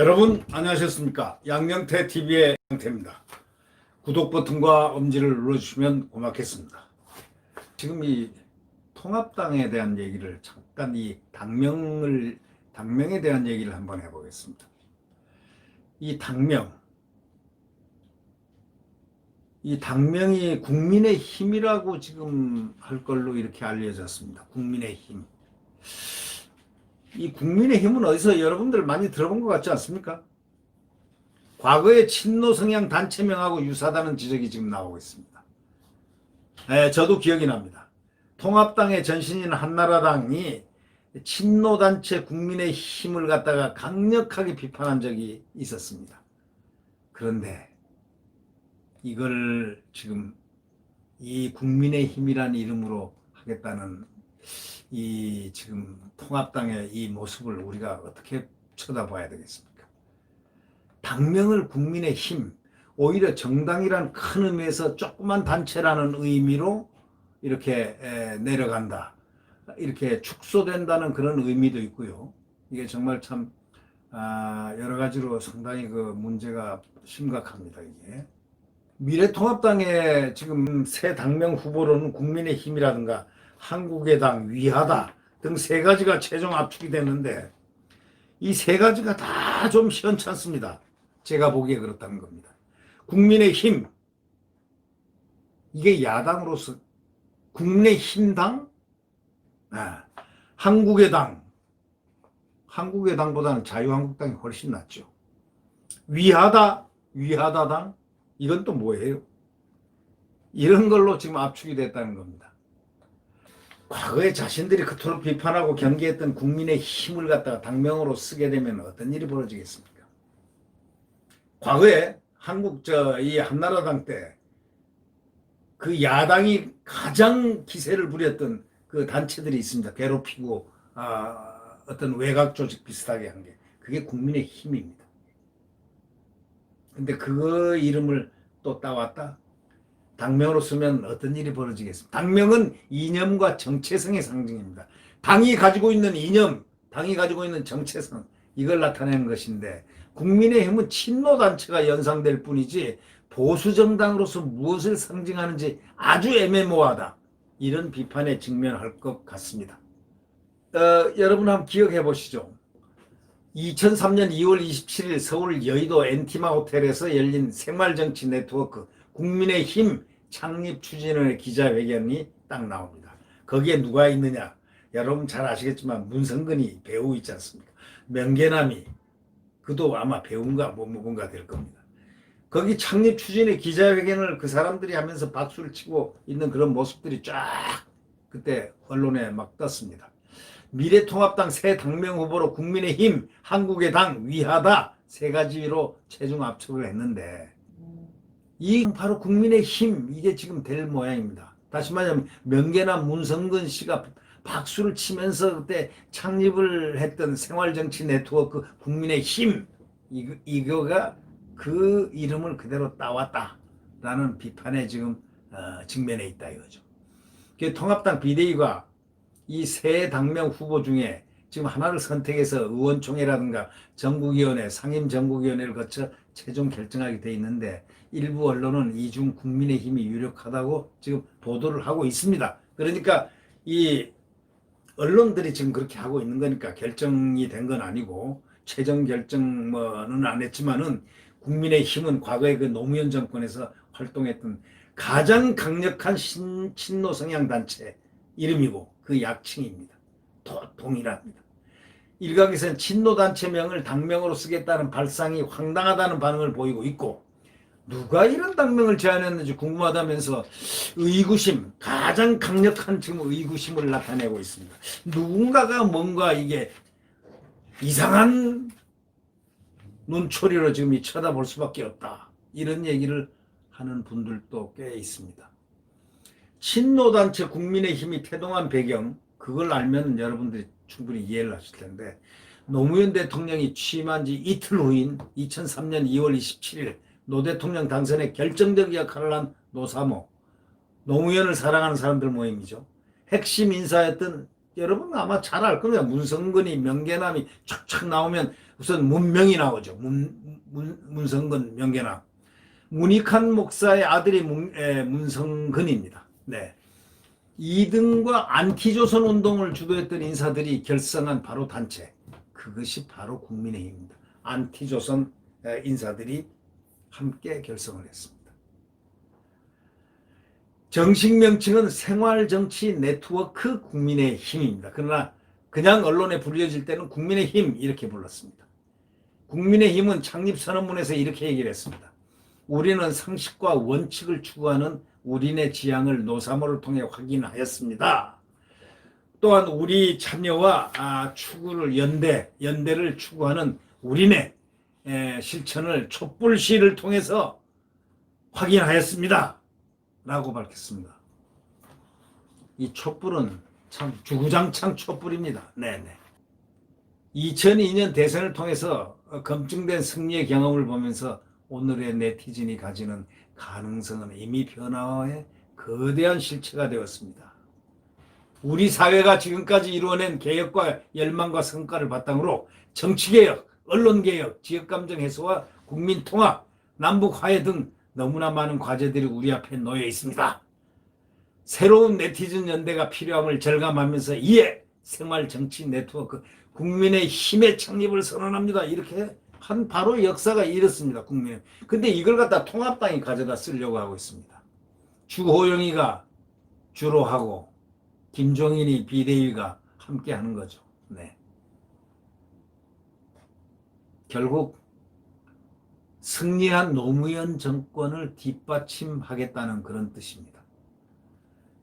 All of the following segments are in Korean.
여러분 안녕하셨습니까? 양명태 TV의 양태입니다. 구독 버튼과 엄지를 눌러주시면 고맙겠습니다. 지금 이 통합당에 대한 얘기를 잠깐 이 당명을 당명에 대한 얘기를 한번 해보겠습니다. 이 당명, 이 당명이 국민의 힘이라고 지금 할 걸로 이렇게 알려졌습니다. 국민의 힘. 이 국민의 힘은 어디서 여러분들 많이 들어본 것 같지 않습니까? 과거에 친노 성향 단체명하고 유사하다는 지적이 지금 나오고 있습니다. 예, 저도 기억이 납니다. 통합당의 전신인 한나라당이 친노 단체 국민의 힘을 갖다가 강력하게 비판한 적이 있었습니다. 그런데 이걸 지금 이 국민의 힘이란 이름으로 하겠다는 이 지금 통합당의 이 모습을 우리가 어떻게 쳐다봐야 되겠습니까? 당명을 국민의 힘, 오히려 정당이란 큰 의미에서 조그만 단체라는 의미로 이렇게 에, 내려간다. 이렇게 축소된다는 그런 의미도 있고요. 이게 정말 참 아, 여러 가지로 상당히 그 문제가 심각합니다. 이게 미래통합당의 지금 새 당명 후보로는 국민의힘이라든가 한국의 당, 위하다 등 세 가지가 최종 압축이 됐는데 이 세 가지가 다 좀 시원찮습니다. 제가 보기에 그렇다는 겁니다. 국민의 힘 이게 야당으로서 국민의 힘당 아, 한국의 당 한국의 당보다는 자유한국당이 훨씬 낫죠. 위하다 위하다당 이건 또 뭐예요? 이런 걸로 지금 압축이 됐다는 겁니다. 과거에 자신들이 그토록 비판하고 경계했던 국민의 힘을 갖다가 당명으로 쓰게 되면 어떤 일이 벌어지겠습니까? 과거에 한국 저 이 한나라당 때 그 야당이 가장 기세를 부렸던 그 단체들이 있습니다. 괴롭히고 아, 어떤 외곽 조직 비슷하게 한 게 그게 국민의 힘입니다. 근데 그 이름을 또 따왔다. 당명으로 쓰면 어떤 일이 벌어지겠습니까? 당명은 이념과 정체성의 상징입니다. 당이 가지고 있는 이념, 당이 가지고 있는 정체성, 이걸 나타내는 것인데, 국민의힘은 친노단체가 연상될 뿐이지, 보수정당으로서 무엇을 상징하는지 아주 애매모호하다. 이런 비판에 직면할 것 같습니다. 어, 여러분 한번 기억해 보시죠. 2003년 2월 27일 서울 여의도 엔티마 호텔에서 열린 생활정치 네트워크 국민의힘 창립 추진의 기자회견이 딱 나옵니다. 거기에 누가 있느냐? 여러분 잘 아시겠지만 문성근이 배우 있지 않습니까? 명계남이 그도 아마 배우인가 뭐 뭔가 될 겁니다. 거기 창립 추진의 기자회견을 그 사람들이 하면서 박수를 치고 있는 그런 모습들이 쫙 그때 언론에 막 떴습니다. 미래통합당 새 당명 후보로 국민의힘, 한국의 당, 위하다 세 가지로 최종 압축을 했는데 이 바로 국민의 힘 이게 지금 될 모양입니다. 다시 말하면 명계나 문성근 씨가 박수를 치면서 그때 창립을 했던 생활정치 네트워크 국민의 힘 이거, 이거가 그 이름을 그대로 따왔다라는 비판에 지금 어, 직면해 있다 이거죠. 그 통합당 비대위가 이 세 당명 후보 중에 지금 하나를 선택해서 의원총회라든가 전국위원회, 상임전국위원회를 거쳐 최종 결정하게 돼 있는데 일부 언론은 이중 국민의 힘이 유력하다고 지금 보도를 하고 있습니다. 그러니까 이 언론들이 지금 그렇게 하고 있는 거니까 결정이 된 건 아니고 최종 결정은 안 했지만은 국민의 힘은 과거에 그 노무현 정권에서 활동했던 가장 강력한 신, 친노 성향 단체 이름이고 그 약칭입니다. 도, 동일합니다. 일각에서는 친노 단체명을 당명으로 쓰겠다는 발상이 황당하다는 반응을 보이고 있고 누가 이런 당명을 제안했는지 궁금하다면서 의구심 가장 강력한 지금 의구심을 나타내고 있습니다. 누군가가 뭔가 이게 이상한 눈초리로 지금 이 쳐다볼 수밖에 없다. 이런 얘기를 하는 분들도 꽤 있습니다. 친노단체 국민의힘이 태동한 배경 그걸 알면 여러분들이 충분히 이해를 하실 텐데 노무현 대통령이 취임한 지 이틀 후인 2003년 2월 27일 노 대통령 당선에 결정적 역할을 한 노사모 노무현을 사랑하는 사람들 모임이죠. 핵심 인사였던 여러분 아마 잘 알 겁니다. 문성근이 명계남이 촥촥 나오면 우선 문명이 나오죠. 문, 문, 문성근 명계남. 문익한 목사의 아들이 문, 에, 문성근입니다. 네. 이등과 안티조선 운동을 주도했던 인사들이 결성한 바로 단체. 그것이 바로 국민의힘입니다. 안티조선 에, 인사들이 함께 결성을 했습니다. 정식 명칭은 생활정치 네트워크 국민의힘입니다. 그러나 그냥 언론에 불려질 때는 국민의힘 이렇게 불렀습니다. 국민의힘은 창립 선언문에서 이렇게 얘기를 했습니다. 우리는 상식과 원칙을 추구하는 우리네 지향을 노사모를 통해 확인하였습니다. 또한 우리 참여와 아, 추구를 연대, 연대를 추구하는 우리네 에, 실천을 촛불 시를 통해서 확인하였습니다. 라고 밝혔습니다. 이 촛불은 참 주구장창 촛불입니다. 네네. 2002년 대선을 통해서 검증된 승리의 경험을 보면서 오늘의 네티즌이 가지는 가능성은 이미 변화의 거대한 실체가 되었습니다. 우리 사회가 지금까지 이루어낸 개혁과 열망과 성과를 바탕으로 정치개혁, 언론개혁, 지역감정 해소와 국민통합, 남북화해 등 너무나 많은 과제들이 우리 앞에 놓여 있습니다. 새로운 네티즌 연대가 필요함을 절감하면서 이에 생활 정치 네트워크 국민의 힘의 창립을 선언합니다. 이렇게 한 바로 역사가 이렇습니다. 국민. 근데 이걸 갖다 통합당이 가져다 쓰려고 하고 있습니다. 주호영이가 주로 하고 김종인이 비대위가 함께 하는 거죠. 네. 결국 승리한 노무현 정권을 뒷받침하겠다는 그런 뜻입니다.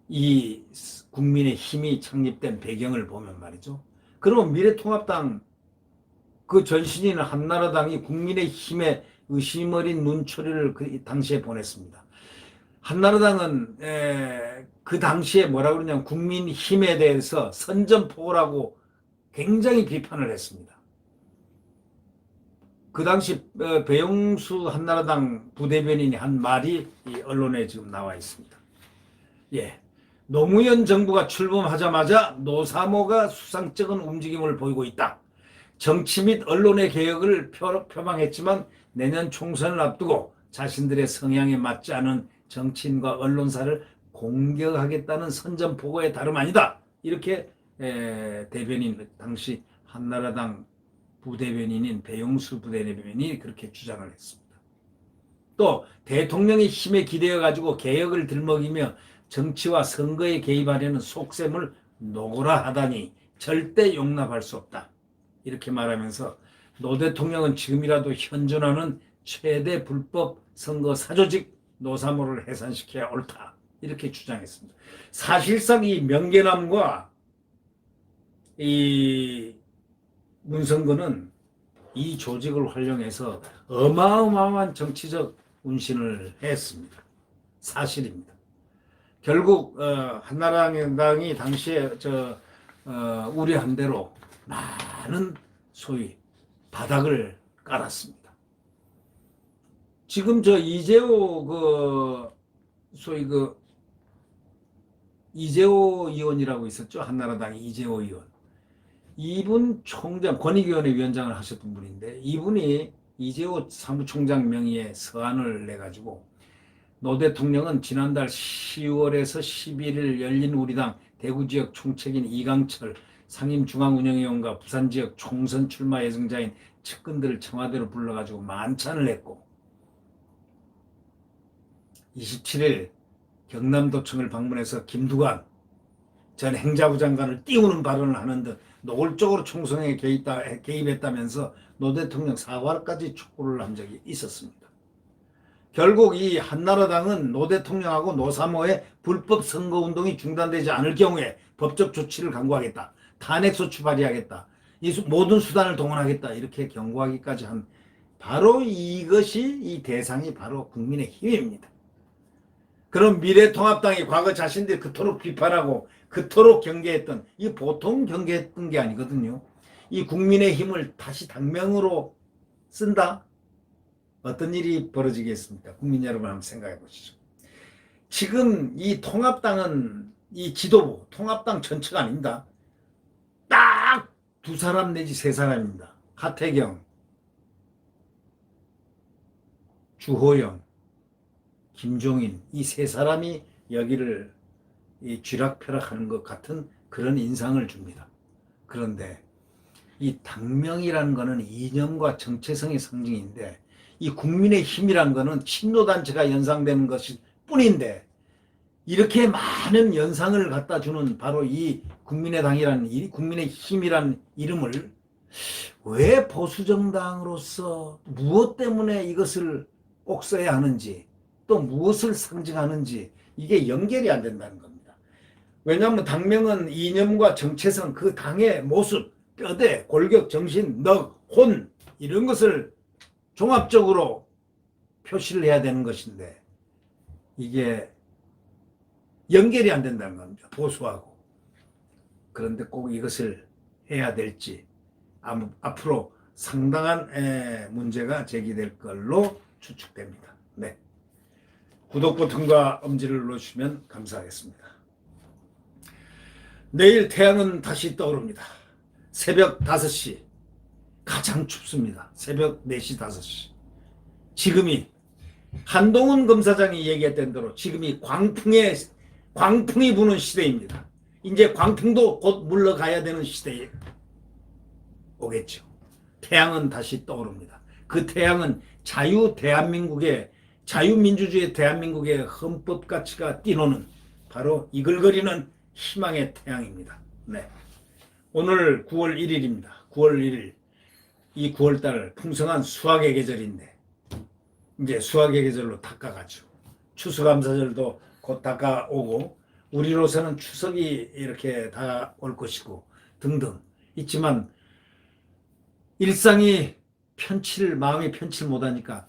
이 국민의 힘이 창립된 배경을 보면 말이죠. 그러면 미래통합당 그 전신인 한나라당이 국민의 힘에 의심 어린 눈초리를 그 당시에 보냈습니다. 한나라당은 에, 그 당시에 뭐라 그러냐면 국민 힘에 대해서 선전포고라고 굉장히 비판을 했습니다. 그 당시 어, 배용수 한나라당 부대변인이 한 말이 이 언론에 지금 나와 있습니다. 예. 노무현 정부가 출범하자마자 노사모가 수상적인 움직임을 보이고 있다. 정치 및 언론의 개혁을 표, 표방했지만 내년 총선을 앞두고 자신들의 성향에 맞지 않은 정치인과 언론사를 공격하겠다는 선전포고에 다름 아니다. 이렇게 에, 대변인 당시 한나라당 부대변인인 배용수 부대변인이 그렇게 주장을 했습니다. 또 대통령의 힘에 기대어 가지고 개혁을 들먹이며 정치와 선거에 개입하려는 속셈을 노고라 하다니 절대 용납할 수 없다. 이렇게 말하면서 노 대통령은 지금이라도 현존하는 최대 불법 선거 사조직 노사모를 해산시켜야 옳다. 이렇게 주장했습니다. 사실상 이 명계남과 이 문성근은 이 조직을 활용해서 어마어마한 정치적 운신을 했습니다. 사실입니다. 결국 어, 한나라당이 당시에 저 어, 우려한 대로 많은 소위 바닥을 깔았습니다. 지금 저 이재호 그 소위 그 이재호 의원이라고 있었죠 한나라당 이재호 의원 이분 총장 권익위원회 위원장을 하셨던 분인데 이분이 이재호 사무총장 명의의 서한을 내 가지고 노 대통령은 지난달 10월에서 11일 열린 우리당 대구 지역 총책인 이강철 상임중앙운영위원과 부산 지역 총선 출마 예정자인 측근들을 청와대로 불러가지고 만찬을 했고 27일 경남도청을 방문해서 김두관 전 행자부 장관을 띄우는 발언을 하는 듯 노골적으로 총선에 개입다, 개입했다면서 노 대통령 사과까지 촉구를 한 적이 있었습니다. 결국 이 한나라당은 노 대통령하고 노사모의 불법 선거운동이 중단되지 않을 경우에 법적 조치를 강구하겠다. 탄핵소추 발의하겠다. 이 수- 모든 수단을 동원하겠다. 이렇게 경고하기까지 한 바로 이것이 이 대상이 바로 국민의 힘입니다. 그럼 미래통합당이 과거 자신들이 그토록 비판하고 그토록 경계했던 이 보통 경계했던 게 아니거든요. 이 국민의 힘을 다시 당명으로 쓴다? 어떤 일이 벌어지겠습니까? 국민 여러분 한번 생각해 보시죠. 지금 이 통합당은 이 지도부, 통합당 전체가 아닙니다. 두 사람 내지 세 사람입니다. 하태경, 주호영, 김종인 이 세 사람이 여기를 이 쥐락펴락하는 것 같은 그런 인상을 줍니다. 그런데 이 당명이라는 것은 이념과 정체성의 상징인데 이 국민의 힘이란 것은 친노 단체가 연상되는 것일 뿐인데 이렇게 많은 연상을 갖다 주는 바로 이 국민의당이라는 이 국민의 힘이라는 이름을 왜 보수 정당으로서 무엇 때문에 이것을 꼭 써야 하는지 또 무엇을 상징하는지 이게 연결이 안 된다는 겁니다. 왜냐하면 당명은 이념과 정체성 그 당의 모습, 뼈대, 골격, 정신, 넉, 혼 이런 것을 종합적으로 표시를 해야 되는 것인데 이게 연결이 안 된다는 겁니다. 보수하고. 그런데 꼭 이것을 해야 될지 앞으로 상당한 에, 문제가 제기될 걸로 추측됩니다. 네. 구독 버튼과 엄지를 눌러주시면 감사하겠습니다. 내일 태양은 다시 떠오릅니다. 새벽 5시 가장 춥습니다. 새벽 4시 5시. 지금이 한동훈 검사장이 얘기했던 대로 지금이 광풍의 광풍이 부는 시대입니다. 이제 광풍도 곧 물러가야 되는 시대에 오겠죠. 태양은 다시 떠오릅니다. 그 태양은 자유 대한민국의 자유민주주의 대한민국의 헌법 가치가 띠노는 바로 이글거리는 희망의 태양입니다. 네. 오늘 9월 1일입니다. 9월 1일. 이 9월달 풍성한 수학의 계절인데 이제 수학의 계절로 다가가죠. 추수감사절도 곧 다가오고 우리로서는 추석이 이렇게 다가올 것이고 등등 있지만 일상이 편칠 마음이 편칠 못하니까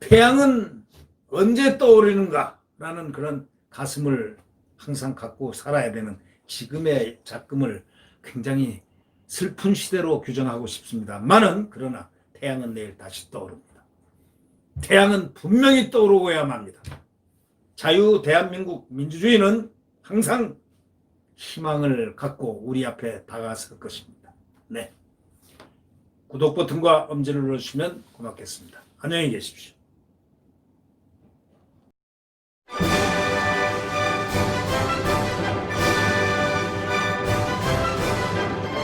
태양은 언제 떠오르는가라는 그런 가슴을 항상 갖고 살아야 되는 지금의 작금을 굉장히 슬픈 시대로 규정하고 싶습니다만은 그러나 태양은 내일 다시 떠오릅니다. 태양은 분명히 떠오르고야만 합니다. 자유 대한민국 민주주의는 항상 희망을 갖고 우리 앞에 다가설 것입니다. 네. 구독 버튼과 엄지를 눌러주시면 고맙겠습니다. 안녕히 계십시오.